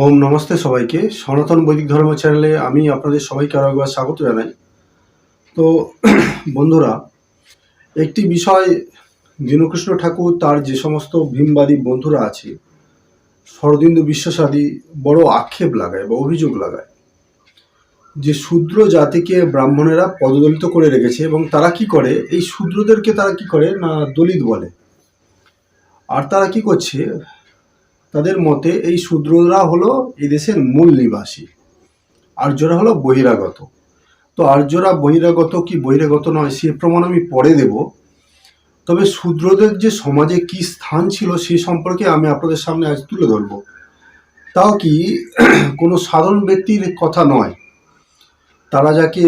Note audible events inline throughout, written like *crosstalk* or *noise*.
ওম নমস্তে সবাইকে। সনাতন বৈদিক ধর্ম চ্যানেলে আমি আপনাদের সবাইকে আরও একবার স্বাগত জানাই। তো, বন্ধুরা, একটি বিষয় দীনকৃষ্ণ ঠাকুর, তার যে সমস্ত ভীমবাদী বন্ধুরা আছে, শরদিন্দু বিশ্বাসাদি বড় আক্ষেপ লাগায় বা অভিযোগ লাগায় যে শূদ্র জাতিকে ব্রাহ্মণেরা পদদলিত করে রেখেছে এবং তারা কি করে? এই শূদ্রদেরকে তারা কি করে? না দলিত বলে। আর তারা কি করছে? তাদের মতে এই শূদ্ররা হলো এই দেশের মূল নিবাসী। আর্যরা হলো বহিরাগত। তো আর্যরা বহিরাগত কি বহিরাগত নয় সে প্রমাণ আমি পরে দেব। তবে শূদ্রদের যে সমাজে কি স্থান ছিল সে সম্পর্কে আমি আপনাদের সামনে আজ তুলে ধরব। তাও কি *clears throat* কোনো সাধারণ ব্যক্তির কথা নয়। তারা যাকে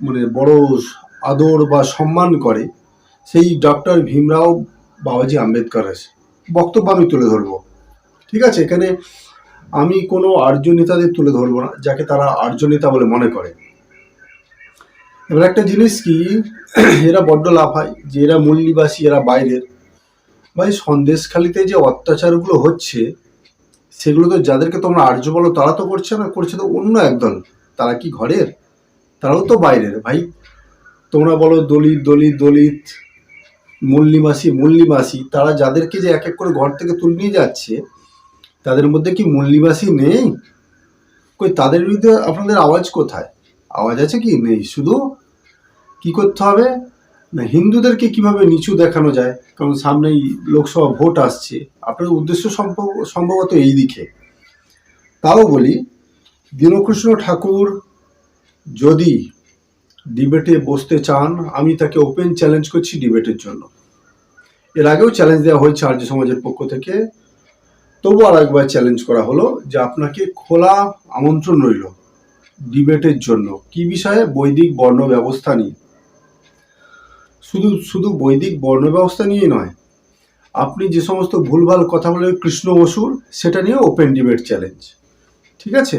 মানে বড় আদর বা সম্মান করে, সেই ডক্টর ভীমরাও বাবাজি আম্বেদকর আছে বক্তব্য আমি তুলে ধরবো। ঠিক আছে, এখানে আমি কোনো আর্য নেতাদের তুলে ধরবো না, যাকে তারা আর্য নেতা বলে মনে করে। এবার একটা জিনিস কি, এরা বড্ড লাফায়, যে এরা মূল নিবাসী এরা বাইরের। ভাই, সন্দেশখালিতে যে অত্যাচারগুলো হচ্ছে, সেগুলো তো যাদেরকে তোমরা আর্য বলো, তারা তো করছে না, করছে তো অন্য একদল। তারা কি ঘরের? তারাও তো বাইরের। ভাই, তোমরা বলো দলিত দলিত দলিত মূল নিবাসী মূল নিবাসী তারা যাদেরকে যে এক এক করে ঘর থেকে তুলে নিয়ে যাচ্ছে তাদের মধ্যে কি মূল নিবাসী নেই? কই, তাদের বিরুদ্ধে আপনাদের আওয়াজ কোথায়? আওয়াজ আছে কি? নেই। শুধু কি করতে হবে? না, হিন্দুদেরকে কীভাবে নিচু দেখানো যায়? কারণ সামনেই লোকসভা ভোট আসছে। আপনার উদ্দেশ্য সম্ভব, সম্ভবত এই দিকে। তাও বলি, দীনকৃষ্ণ ঠাকুর যদি ডিবেটে বসতে চান, আমি তাকে ওপেন চ্যালেঞ্জ করছি ডিবেটের জন্য। এর আগেও চ্যালেঞ্জ দেওয়া হয়েছে আর্য সমাজের পক্ষ থেকে। তবু আর একবার চ্যালেঞ্জ করা হলো যে আপনাকে খোলা আমন্ত্রণ রইল ডিবেটের জন্য। কি বিষয়ে বৈদিক বর্ণ ব্যবস্থা নিয়ে? শুধু শুধু বৈদিক বর্ণ ব্যবস্থা নিয়ে নয়, আপনি যে সমস্ত ভুলভাল কথা বলে কৃষ্ণ বসুর, সেটা নিয়ে ওপেন ডিবেট চ্যালেঞ্জ ঠিক আছে?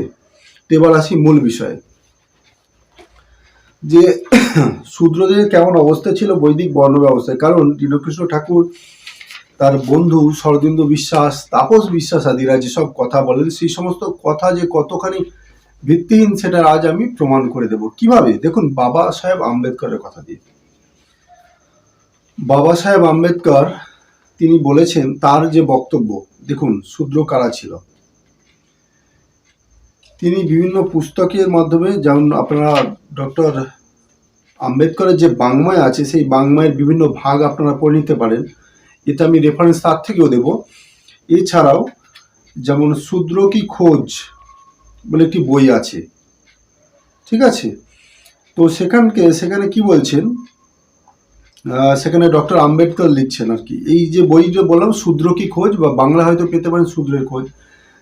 এবার আসি মূল বিষয়ে। যে *coughs* শূদ্রদের কেমন অবস্থা ছিল বৈদিক বর্ণ ব্যবস্থায়? কারণ দীনকৃষ্ণ ঠাকুর তার বন্ধু শরদিন্দু বিশ্বাস, তাপস বিশ্বাস আদিরা যেসব কথা বলেন, সেই সমস্ত কথা যে কতখানি ভিত্তিহীন সেটা আজ আমি প্রমাণ করে দেব। কীভাবে? দেখুন, বাবা সাহেব আম্বেদকরের কথা দিয়ে। বাবা সাহেব আম্বেদকর, তিনি বলেছেন, তার যে বক্তব্য, দেখুন, শূদ্র কারা ছিল? তিনি বিভিন্ন পুস্তকের মাধ্যমে, যেমন আপনারা ডক্টর আম্বেদকরের যে বাংমায় আছে, সেই বাংমায়ের বিভিন্ন ভাগ আপনারা পড়ে নিতে পারেন। এটা আমি রেফারেন্স তার থেকেও দেব। এছাড়াও যেমন শূদ্র কি খোঁজ বলে একটি বই আছে। ঠিক আছে? তো সেখানকে, সেখানে কি বলছেন? সেখানে ডক্টর আম্বেদকর লিখছেন আর কি, এই যে বই যে বললাম, শূদ্র কি খোঁজ বা বাংলা হয়তো পেতে পারেন শূদ্রের খোঁজ।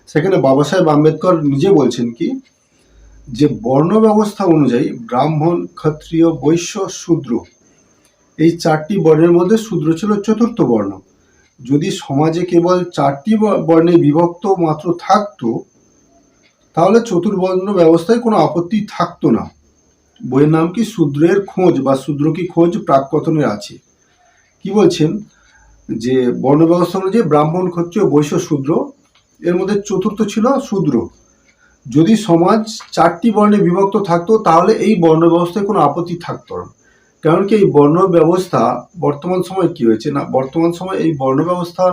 সেখানে বাবা সাহেব আম্বেদকর নিজে বলছেন কি, যে বর্ণ ব্যবস্থা অনুযায়ী ব্রাহ্মণ, ক্ষত্রিয়, বৈশ্য, শূদ্র এই চারটি বর্ণের মধ্যে শূদ্র ছিল চতুর্থ বর্ণ। যদি সমাজে কেবল চারটি বর্ণে বিভক্ত মাত্র থাকতো, তাহলে চতুর্বর্ণ ব্যবস্থায় কোনো আপত্তি থাকতো না। বইয়ের নাম কি শূদ্রের খোঁজ বা শূদ্র কি খোঁজ প্রাককথনের আছে? কি বলছেন? যে বর্ণ ব্যবস্থা অনুযায়ী ব্রাহ্মণ, ক্ষত্রিয়, বৈশ্য, শূদ্র, এর মধ্যে চতুর্থ ছিল শূদ্র। যদি সমাজ চারটি বর্ণে বিভক্ত থাকতো, তাহলে এই বর্ণ ব্যবস্থায় কোনো আপত্তি থাকতো না। কারণ কি, এই বর্ণ ব্যবস্থা বর্তমান সময় কি হয়েছে না, বর্তমান সময় এই বর্ণ ব্যবস্থা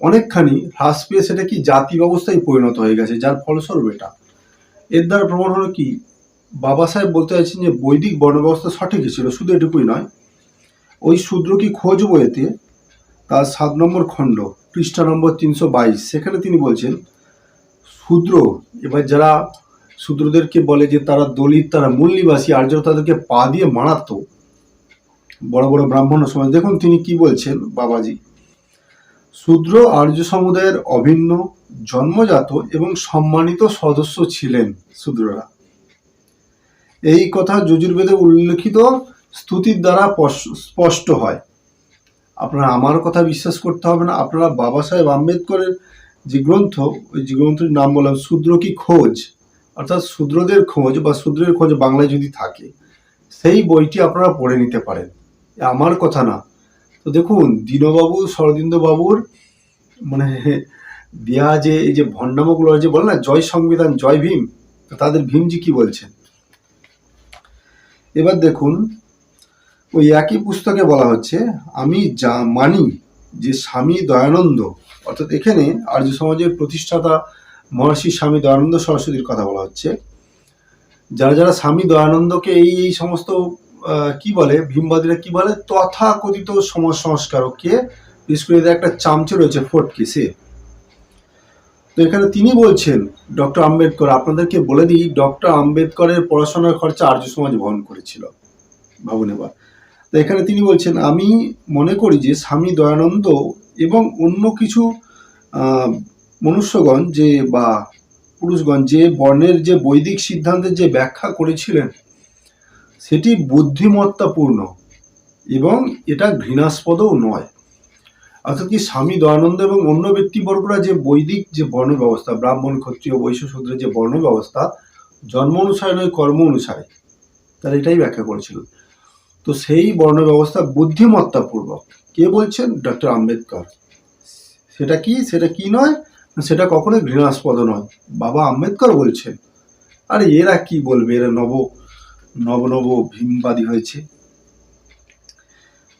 অনেকখানি হ্রাস পেয়ে সেটা কি জাতি ব্যবস্থায় পরিণত হয়ে গেছে, যার ফলস্বরূপ এটা। এর দ্বারা প্রমাণ হলো কি, বাবা সাহেব বলতে চাইছেন যে বৈদিক বর্ণ ব্যবস্থা সঠিকই ছিল, শুধু এটুকুই নয়, ওই শূদ্র কি খোঁজ বইয়েতে, তার সাত নম্বর খণ্ড, পৃষ্ঠা নম্বর তিনশো বাইশ, সেখানে তিনি বলছেন, শূদ্র, এবার যারা শূদ্রদেরকে বলে যে তারা দলিত, তারা মূল নিবাসী আর্য তাদেরকে পা দিয়ে মারাতো বড় বড় ব্রাহ্মণ সমাজ। দেখুন, তিনি কি বলছেন বাবাজি? শূদ্র আর্য সমুদায়ের অভিন্ন, জন্মজাত এবং সম্মানিত সদস্য ছিলেন শূদ্ররা। এই কথা যজুর্বেদে উল্লেখিত স্তুতির দ্বারা স্পষ্ট হয়। আপনারা আমার কথা বিশ্বাস করতে হবে না। আপনারা বাবা সাহেব আম্বেদকরের যে গ্রন্থ, ওই যে গ্রন্থের নাম বললাম, শূদ্র কি খোঁজ? অর্থাৎ শূদ্রদের খোঁজ বা শূদ্রের খোঁজ বাংলায় যদি থাকে, সেই বইটি আপনারা পড়ে নিতে পারেন। আমার কথা না। তো দেখুন, দীনবাবু শরদিন্দু বাবুর মানে দেয়া যে, এই যে ভণ্ডামগুলো যে বলে না, জয় সংবিধান, জয় ভীম, তো তাদের ভীমজি কি বলছেন? এবার দেখুন, ওই একই পুস্তকে বলা হচ্ছে, আমি যা মানি যে স্বামী দয়ানন্দ, অর্থাৎ এখানে আর্য সমাজের প্রতিষ্ঠাতা মহর্ষি স্বামী দয়ানন্দ সরস্বতীর কথা বলা হচ্ছে, যারা যারা স্বামী দয়ানন্দকে এই এই সমস্ত কি বলে, ভীমবাদীরা কি বলে, তথাকথিত সমাজ সংস্কারক কে? বিশেষ করে একটা চামচে রয়েছে ফটকে, সে। তো এখানে তিনি বলছেন, ডক্টর আম্বেদকর, আপনাদেরকে বলে দিই, ডক্টর আম্বেদকরের পড়াশোনার খরচা আর্য সমাজ বহন করেছিল। ভাবুন এবার। তো এখানে তিনি বলছেন, আমি মনে করি যে স্বামী দয়ানন্দ এবং অন্য কিছু মনুষ্যগণ যে বা পুরুষগণ যে বর্ণের যে বৈদিক সিদ্ধান্তের যে ব্যাখ্যা করেছিলেন সেটি বুদ্ধিমত্তাপূর্ণ এবং এটা ঘৃণাস্পদও নয়। অর্থাৎ কি স্বামী দয়ানন্দ এবং অন্য ব্যক্তিবর্গরা যে বৈদিক যে বর্ণ ব্যবস্থা ব্রাহ্মণ, ক্ষত্রিয়, বৈশ্য শূদ্রের যে বর্ণ ব্যবস্থা জন্ম অনুসারে নয়, কর্ম অনুসারে তারা এটাই ব্যাখ্যা করেছিল। তো সেই বর্ণ ব্যবস্থা বুদ্ধিমত্তাপূর্বক। কে বলছেন? ডক্টর আম্বেদকর। সেটা কি? সেটা কি নয়? সেটা কখনোই ঘৃণাস্পদ নয়। বাবা আম্বেদকর বলছেন, আরে এরা কি বলবে? এরা নব নব নব ভীমবাদী হয়েছে।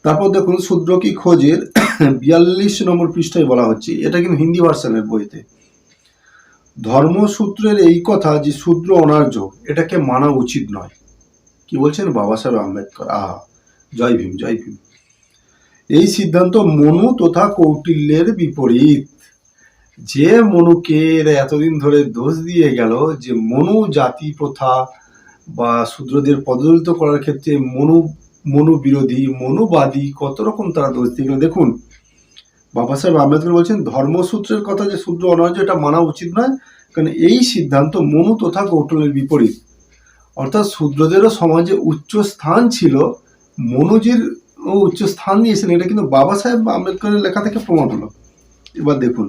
তারপর দেখুন শূদ্র কি খোঁজের বিয়াল্লিশ নম্বর পৃষ্ঠায় বলা হচ্ছে, এটা কিন্তু হিন্দি ভার্সনের বইতে। ধর্মসূত্রের এই কথা যে শূদ্র অনার্য, এটাকে মানা উচিত নয়। কি বলছেন বাবা সাহেব আম্বেদকর? আহা, জয় ভীম জয় ভীম। এই সিদ্ধান্ত মনু তথা কৌটিল্যের বিপরীত। যে মনুকে এতদিন ধরে দোষ দিয়ে গেল, যে মনু জাতি প্রথা বা শূদ্রদের পদদলিত করার ক্ষেত্রে মনু মনু বিরোধী মনুবাদী কত রকম তারা দোষ দিয়ে দেখুন, বাবা সাহেব আম্বেদকর বলছেন, ধর্মসূত্রের কথা যে শূদ্র অনার্য, এটা মানা উচিত নয়, কারণ এই সিদ্ধান্ত মনু তথা কৌটলের বিপরীত। অর্থাৎ শূদ্রদেরও সমাজে উচ্চ স্থান ছিল, মনুজির উচ্চ স্থান দিয়েছেন, এটা কিন্তু বাবা সাহেব আম্বেদকরের লেখা থেকে প্রমাণ হলো। এবার দেখুন,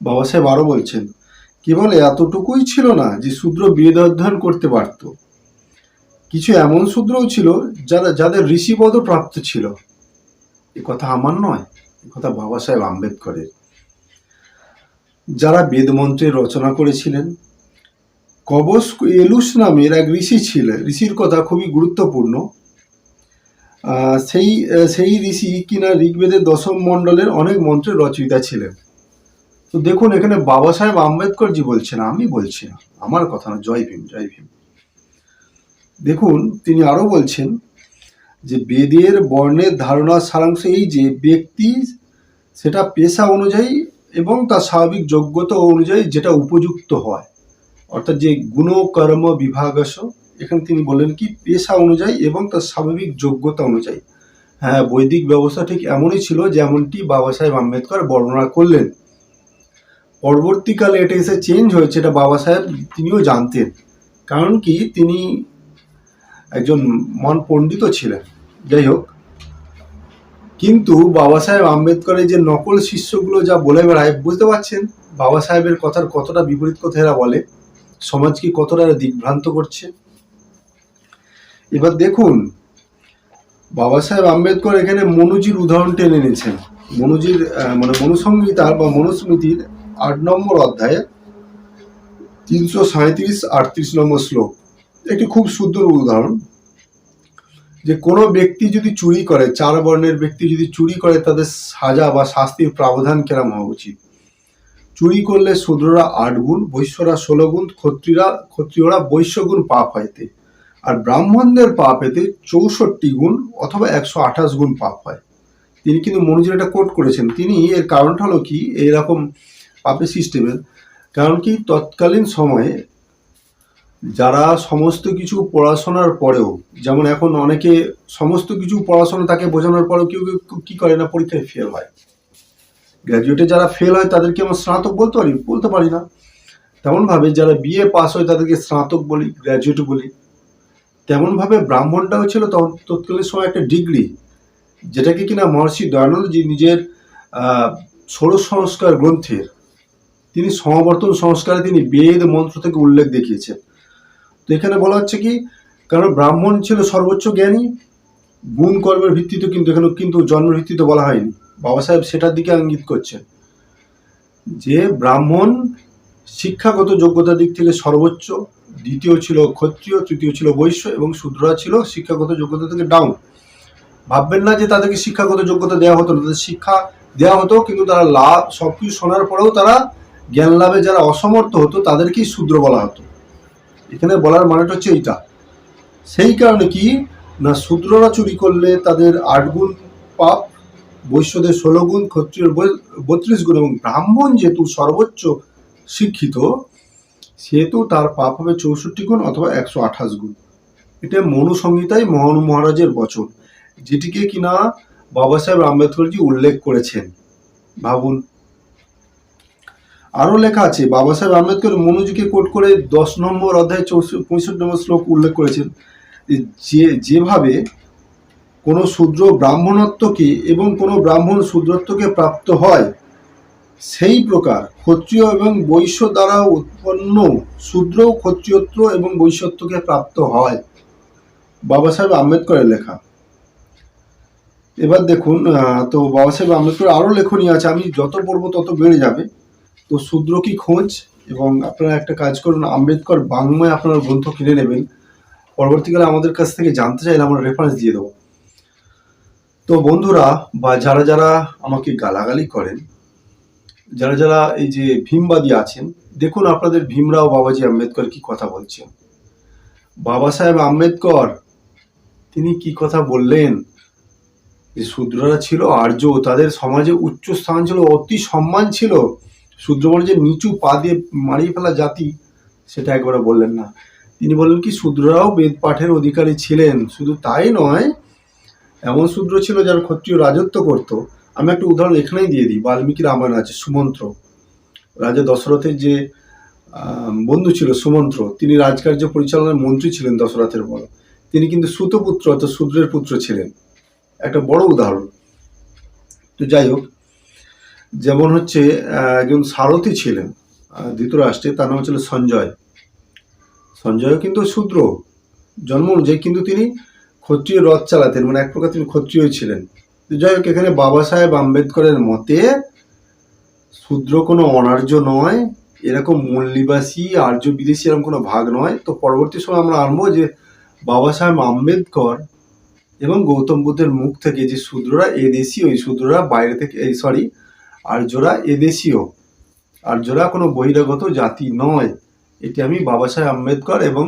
বাবা সাহেব আরও বলছেন কেবল এতটুকুই ছিল না যে শূদ্র বেদ অধ্যয়ন করতে পারত। কিছু এমন শূদ্রও ছিল যারা যাদের ঋষিপদ প্রাপ্ত ছিল। এ কথা আমার নয়, এ কথা বাবা সাহেব আম্বেদকরের। যারা বেদমন্ত্রের রচনা করেছিলেন, কবস এলুস নামের এক ঋষি ছিলেন। ঋষির কথা খুবই গুরুত্বপূর্ণ। সেই সেই ঋষি কিনা ঋগ্বেদের দশম মণ্ডলের অনেক মন্ত্রের রচয়িতা ছিলেন। তো দেখুন, এখানে বাবা সাহেব আম্বেদকর জি বলছেন, আমি বলছি না, আমার কথা না জয় ভীম জয় ভীম। দেখুন, তিনি আরও বলছেন যে বেদের বর্ণের ধারণার সারাংশ এই যে ব্যক্তি, সেটা পেশা অনুযায়ী এবং তার স্বাভাবিক যোগ্যতা অনুযায়ী যেটা উপযুক্ত হয়, অর্থাৎ যে গুণকর্ম বিভাগস, এখানে তিনি বললেন কি, পেশা অনুযায়ী এবং তার স্বাভাবিক যোগ্যতা অনুযায়ী। হ্যাঁ বৈদিক ব্যবস্থা ঠিক এমনই ছিল যেমনটি বাবা সাহেব আম্বেদকর বর্ণনা করলেন। পরবর্তীকালে এটা এসে চেঞ্জ হয়েছে, এটা বাবা সাহেব তিনিও জানতেন। কারণ কি? তিনি একজন মন পণ্ডিত ছিলেন। যাই হোক। কিন্তু বাবা সাহেব আম্বেদকরের যে নকল শিষ্যগুলো যা বলে বেড়ায়, বুঝতে পারছেন? বাবা সাহেবের কথার কতটা বিপরীত কথা এরা বলে? সমাজকে কতটা দিগ্ভ্রান্ত করছে? এবার দেখুন, বাবা সাহেব আম্বেদকর এখানে মনুজির উদাহরণ টেনে নিয়েছেন মনুজির মানে মনুসংহিতার বা মনুস্মৃতির আট নম্বর অধ্যায়ে তিনশো সাঁত্রিশ আটত্রিশ নম্বর শ্লোক। একটি খুব সুন্দর উদাহরণ যে কোনো ব্যক্তি যদি চুরি করে, চার বর্ণের ব্যক্তি যদি চুরি করে, তাদের সাজা বা শাস্তির প্রাবধান কেরাম হওয়া উচিত? চুরি করলে শূদ্ররা আট গুণ, বৈশ্যরা ষোলো গুণ ক্ষত্রিয়রা ক্ষত্রিয়রা বৈশ্য গুণ পাপ হইতে আর ব্রাহ্মণদের পাপ এতে চৌষট্টি গুণ অথবা একশো আঠাশ গুণ পাপ হয়। তিনি কিন্তু মনোযোগ এটা কোট করেছেন। তিনি এর কারণটা হলো কি, এইরকম পাপের সিস্টেমের কারণ কি তৎকালীন সময়ে যারা সমস্ত কিছু পড়াশোনার পরেও, যেমন এখন অনেকে সমস্ত কিছু পড়াশোনা তাকে বোঝানোর পরেও কেউ কেউ কি করে না পরীক্ষায় ফেল হয়। গ্র্যাজুয়েটে যারা ফেল হয় তাদেরকে আমরা স্নাতক বলতে পারি বলতে পারি না। তেমনভাবে যারা বিএ পাস হয় তাদেরকে স্নাতক বলি গ্র্যাজুয়েট বলি। তেমনভাবে ব্রাহ্মণটাও ছিল তখন, তৎকালীন সময় একটা ডিগ্রি যেটাকে কিনা মহর্ষি দয়ানন্দজি নিজের ষোড়শ সংস্কার গ্রন্থের তিনি সমাবর্তন সংস্কারে তিনি বেদ মন্ত্র থেকে উল্লেখ দেখিয়েছেন। তো এখানে বলা হচ্ছে কি, কারণ ব্রাহ্মণ ছিল সর্বোচ্চ জ্ঞানী, গুণ কর্মের ভিত্তিতে কিন্তু এখানে কিন্তু জন্মের ভিত্তিতে বলা হয়নি। বাবা সাহেব সেটার দিকে ইঙ্গিত করছেন যে ব্রাহ্মণ শিক্ষাগত যোগ্যতার দিক থেকে সর্বোচ্চ, দ্বিতীয় ছিল ক্ষত্রিয়, তৃতীয় ছিল বৈশ্য এবং শূদ্ররা ছিল শিক্ষাগত যোগ্যতা থেকে ডাউন ভাববেন না যে তাদেরকে শিক্ষাগত যোগ্যতা দেওয়া হতো না, তাদের শিক্ষা দেওয়া হতো, কিন্তু তারা লাভ সব কিছু শোনার পরেও তারা জ্ঞান লাভে যারা অসমর্থ হতো, তাদেরকেই শূদ্র বলা হতো। এখানে বলার মানেটা হচ্ছে এইটা। সেই কারণে কি? না, শূদ্ররা চুরি করলে তাদের আট গুণ পাপ, বৈশ্যদের ষোলো গুণ ক্ষত্রিয়র বই- বত্রিশ গুণ এবং ব্রাহ্মণ যেহেতু সর্বোচ্চ শিক্ষিত, সেহেতু তার পাপ হবে চৌষট্টি গুণ অথবা একশো আঠাশ গুণ। এটা মনু সংহিতায় মহানু মহারাজের বচন, যেটিকে কিনা বাবা সাহেব আম্বেদকরজি উল্লেখ করেছেন। ভাবুন আরও লেখা আছে, বাবা সাহেব আম্বেদকর মনুজিকে কোট করে দশ নম্বর অধ্যায় চৌষ- পঁয়ষট্টি নম্বর শ্লোক উল্লেখ করেছেন। যে, যেভাবে কোনো শূদ্র ব্রাহ্মণত্বকে এবং কোনো ব্রাহ্মণ শূদ্রত্বকে প্রাপ্ত হয়, সেই প্রকার ক্ষত্রিয় এবং বৈশ্য দ্বারা উৎপন্ন শূদ্র, ক্ষত্রিয়ত্ব এবং বৈশ্যত্বকে প্রাপ্ত হয়। বাবা সাহেব আম্বেদকরের লেখা। এবার দেখুন তো বাবা সাহেব আম্বেদকর আরও লেখনী আছে, আমি যত পড়ব তত বেড়ে যাবে। তো শূদ্র কি খোঁজ? এবং আপনারা একটা কাজ করুন, আম্বেদকর বাংলায় আপনারা গ্রন্থ কিনে নেবেন। পরবর্তীকালে আমাদের কাছ থেকে জানতে চাইলে আমরা রেফারেন্স দিয়ে দেবো। তো বন্ধুরা, বা যারা যারা আমাকে গালাগালি করেন, যারা যারা এই যে ভীমবাদী আছেন, দেখুন আপনাদের ভীমরাও বাবাজি আম্বেদকর কি কথা বলছেন। বাবা সাহেব আম্বেদকর, তিনি কি কথা বললেন? যে শূদ্ররা ছিল আর্য, তাদের সমাজে উচ্চ স্থান ছিল, অতি সম্মান ছিল। শূদ্র মানে যে নিচু পা দিয়ে মারিয়ে ফেলা জাতি, সেটা একবারে বললেন না। তিনি বললেন কি, শূদ্ররাও বেদ পাঠের অধিকারী ছিলেন, শুধু তাই নয়, এমন শূদ্র ছিল যারা ক্ষত্রিয় রাজত্ব করত। আমি একটা উদাহরণ এখানেই দিয়ে দিই, বাল্মীকি রামায়ণ আছে, সুমন্ত্র। রাজা দশরথের যে বন্ধু ছিল সুমন্ত্র, তিনি রাজকার্য পরিচালনার মন্ত্রী ছিলেন দশরথের বড় তিনি কিন্তু সুতপুত্র অর্থাৎ শূদ্রের পুত্র ছিলেন। একটা বড় উদাহরণ। তো যাই হোক যেমন হচ্ছে একজন সারথী ছিলেন ধৃতরাষ্ট্রে তার নাম ছিল সঞ্জয়। সঞ্জয়ও কিন্তু শূদ্র, জন্ম অনুযায়ী কিন্তু তিনি ক্ষত্রিয় রথ চালাতেন মানে এক প্রকার তিনি ক্ষত্রিয় ছিলেন। যাই হোক, এখানে বাবা সাহেব আম্বেদকরের মতে শূদ্র কোনো অনার্য নয়, এরকম মূলনিবাসী, আর্য বিদেশি এরকম কোনো ভাগ নয়। তো পরবর্তী সময় আমরা আনব যে বাবা সাহেব আম্বেদকর এবং গৌতম বুদ্ধের মুখ থেকে যে শূদ্ররা, এদেশীয় ওই শূদ্ররা বাইরে থেকে, এই সরি আর্যরা এদেশীয়। আর্যরা কোনো বহিরাগত জাতি নয়। এটি আমি বাবা সাহেব আম্বেদকর এবং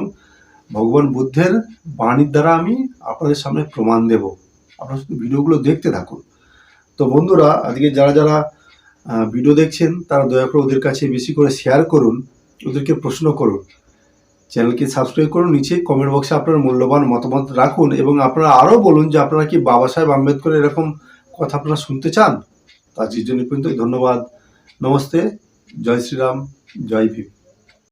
ভগবান বুদ্ধের বাণীর দ্বারা আমি আপনাদের সামনে প্রমাণ দেব। আপনারা শুধু ভিডিওগুলো দেখতে থাকুন। তো বন্ধুরা, আজকে যারা যারা ভিডিও দেখছেন, তারা দয়া করে ওদের কাছে বেশি করে শেয়ার করুন, ওদেরকে প্রশ্ন করুন। চ্যানেলকে সাবস্ক্রাইব করুন, নিচে কমেন্ট বক্সে আপনার মূল্যবান মতামত রাখুন এবং আপনারা আরও বলুন যে আপনারা কি বাবা সাহেব আম্বেদকর এরকম কথা আপনারা শুনতে চান? তার জন্য পর্যন্ত ধন্যবাদ। নমস্তে। জয় শ্রীরাম। জয় ভীম।